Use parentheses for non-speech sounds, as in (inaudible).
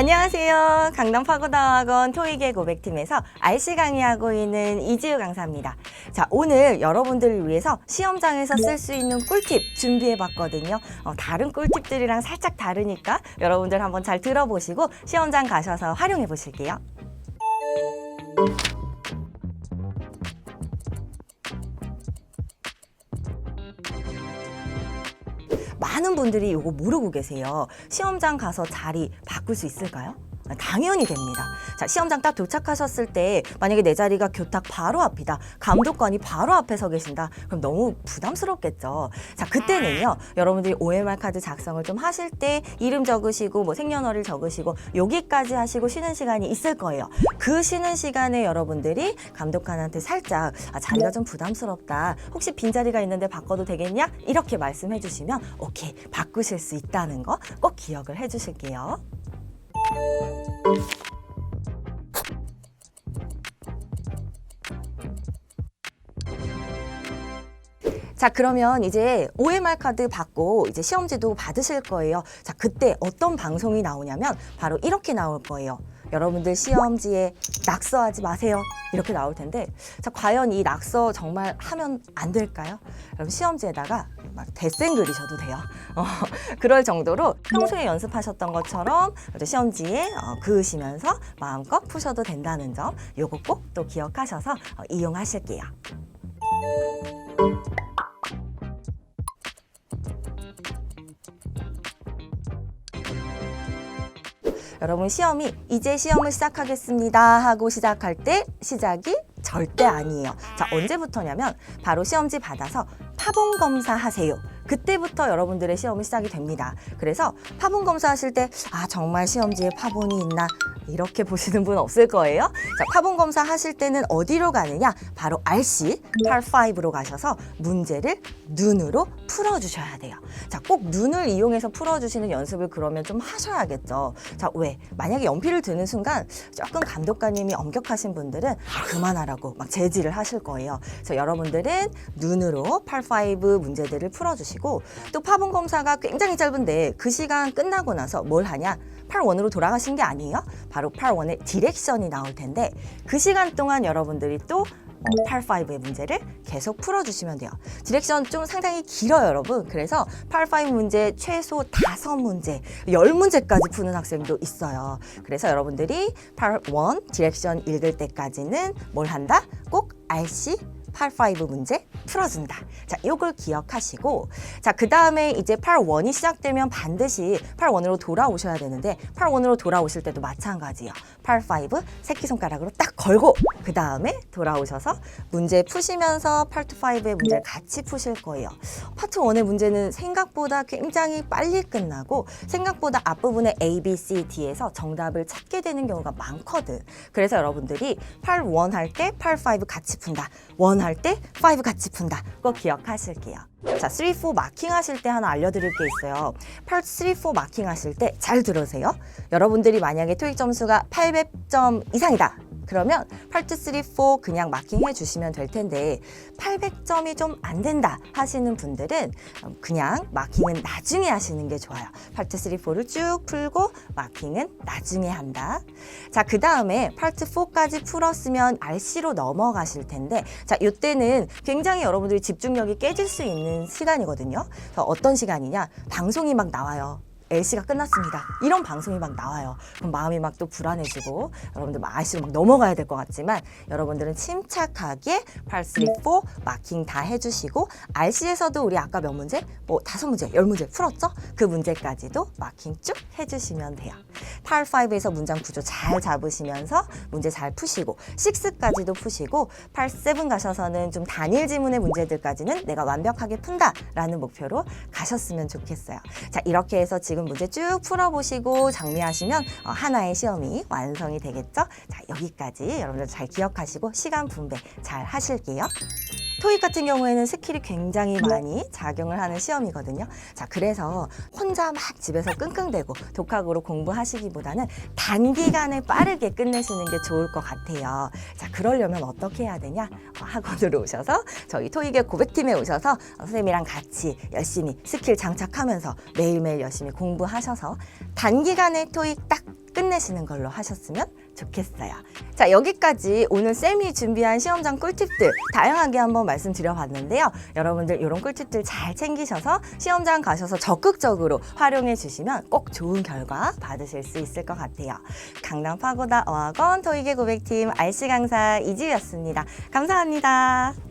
안녕하세요. 강남 파고다학원 토익의 고백팀에서 RC 강의하고 있는 이지우 강사입니다. 자, 오늘 여러분들을 위해서 시험장에서 쓸 수 있는 꿀팁 준비해 봤거든요. 어, 다른 꿀팁들이랑 살짝 다르니까 여러분들 한번 잘 들어보시고 시험장 가셔서 활용해 보실게요. 많은 분들이 이거 모르고 계세요. 시험장 가서 자리 바꿀 수 있을까요? 당연히 됩니다. 자, 시험장 딱 도착하셨을 때 만약에 내 자리가 교탁 바로 앞이다. 감독관이 바로 앞에 서 계신다. 그럼 너무 부담스럽겠죠. 자, 그때는요. 여러분들이 OMR 카드 작성을 좀 하실 때 이름 적으시고 뭐 생년월일 적으시고 여기까지 하시고 쉬는 시간이 있을 거예요. 그 쉬는 시간에 여러분들이 감독관한테 살짝 아, 자리가 좀 부담스럽다. 혹시 빈자리가 있는데 바꿔도 되겠냐? 이렇게 말씀해 주시면 오케이. 바꾸실 수 있다는 거 꼭 기억을 해 주실게요. 자, 그러면 이제 OMR 카드 받고 이제 시험지도 받으실 거예요. 자, 그때 어떤 방송이 나오냐면 바로 이렇게 나올 거예요. 여러분들 시험지에 낙서하지 마세요. 이렇게 나올 텐데, 자, 과연 이 낙서 정말 하면 안 될까요? 여러분 시험지에다가 막 대생 그리셔도 돼요. (laughs) 어, 그럴 정도로 평소에 연습하셨던 것처럼 시험지에 어, 그으시면서 마음껏 푸셔도 된다는 점, 요거 꼭 또 기억하셔서 어, 이용하실게요. 여러분 시험이 이제 시험을 시작하겠습니다 하고 시작할 때 시작이 절대 아니에요. 자, 언제부터냐면 바로 시험지 받아서 파본 검사 하세요. 그때부터 여러분들의 시험이 시작이 됩니다. 그래서 파본 검사하실 때, 아, 정말 시험지에 파본이 있나? 이렇게 보시는 분 없을 거예요. 자, 파본 검사 하실 때는 어디로 가느냐? 바로 RC, 팔5로 가셔서 문제를 눈으로 풀어주셔야 돼요. 자, 꼭 눈을 이용해서 풀어주시는 연습을 그러면 좀 하셔야겠죠. 자, 왜? 만약에 연필을 드는 순간 조금 감독관님이 엄격하신 분들은 아, 그만하라고 막 제지를 하실 거예요. 그래서 여러분들은 눈으로 팔5 문제들을 풀어주시고 또 파본 검사가 굉장히 짧은데 그 시간 끝나고 나서 뭘 하냐? 8원으로 돌아가신 게 아니에요. 바로 8원의 디렉션이 나올 텐데 그 시간 동안 여러분들이 또 어, 8-5의 문제를 계속 풀어주시면 돼요. 디렉션 좀 상당히 길어요, 여러분. 그래서 8-5 문제 최소 다섯 문제, 열 문제까지 푸는 학생도 있어요. 그래서 여러분들이 8-1 디렉션 읽을 때까지는 뭘 한다? 꼭 RC 8-5 문제 풀어준다. 자, 요걸 기억하시고, 자, 그 다음에 이제 8-1이 시작되면 반드시 8-1으로 돌아오셔야 되는데, 8-1으로 돌아오실 때도 마찬가지예요. 8-5 새끼손가락으로 딱 걸고, 그 다음에 돌아오셔서 문제 푸시면서 파트 5의 문제를 같이 푸실 거예요. 파트 1의 문제는 생각보다 굉장히 빨리 끝나고, 생각보다 앞부분에 A, B, C, D에서 정답을 찾게 되는 경우가 많거든. 그래서 여러분들이 8-1할때8-5 같이 푼다. 1할때5 같이 푼다. 꼭 기억하실게요. 자, 3, 4 마킹 하실 때 하나 알려드릴 게 있어요. 파트 3, 4 마킹 하실 때 잘 들으세요. 여러분들이 만약에 토익 점수가 800점 이상이다. 그러면 파트 3, 4 그냥 마킹해 주시면 될 텐데 800점이 좀 안 된다 하시는 분들은 그냥 마킹은 나중에 하시는 게 좋아요. 파트 3, 4를 쭉 풀고 마킹은 나중에 한다. 자, 그 다음에 파트 4까지 풀었으면 RC로 넘어가실 텐데 자, 이때는 굉장히 여러분들이 집중력이 깨질 수 있는 시간이거든요. 그래서 어떤 시간이냐? 방송이 막 나와요. LC가 끝났습니다. 이런 방송이 막 나와요. 그럼 마음이 막 또 불안해지고 여러분들 막 RC로 막 넘어가야 될 것 같지만 여러분들은 침착하게 8, 3, 4 마킹 다 해주시고 RC에서도 우리 아까 몇 문제? 뭐 다섯 문제, 열 문제 풀었죠? 그 문제까지도 마킹 쭉 해주시면 돼요. 8, 5에서 문장 구조 잘 잡으시면서 문제 잘 푸시고 6까지도 푸시고 8, 7 가셔서는 좀 단일 지문의 문제들까지는 내가 완벽하게 푼다라는 목표로 가셨으면 좋겠어요. 자 이렇게 해서 지금 문제 쭉 풀어보시고 정리하시면 어, 하나의 시험이 완성이 되겠죠? 자 여기까지 여러분들 잘 기억하시고 시간 분배 잘 하실게요. 토익 같은 경우에는 스킬이 굉장히 많이 작용을 하는 시험이거든요. 자, 그래서 혼자 막 집에서 끙끙대고 독학으로 공부하시기보다는 단기간에 빠르게 끝내시는 게 좋을 것 같아요. 자, 그러려면 어떻게 해야 되냐? 어, 학원으로 오셔서 저희 토익의 고백팀에 오셔서 어, 선생님이랑 같이 열심히 스킬 장착하면서 매일매일 열심히 공부하셔서 단기간에 토익 딱 끝내시는 걸로 하셨으면 좋겠어요. 자, 여기까지 오늘 쌤이 준비한 시험장 꿀팁들 다양하게 한번 말씀드려봤는데요. 여러분들 이런 꿀팁들 잘 챙기셔서 시험장 가셔서 적극적으로 활용해 주시면 꼭 좋은 결과 받으실 수 있을 것 같아요. 강남 파고다 어학원 토익의 고백팀 RC 강사 이지우였습니다. 감사합니다.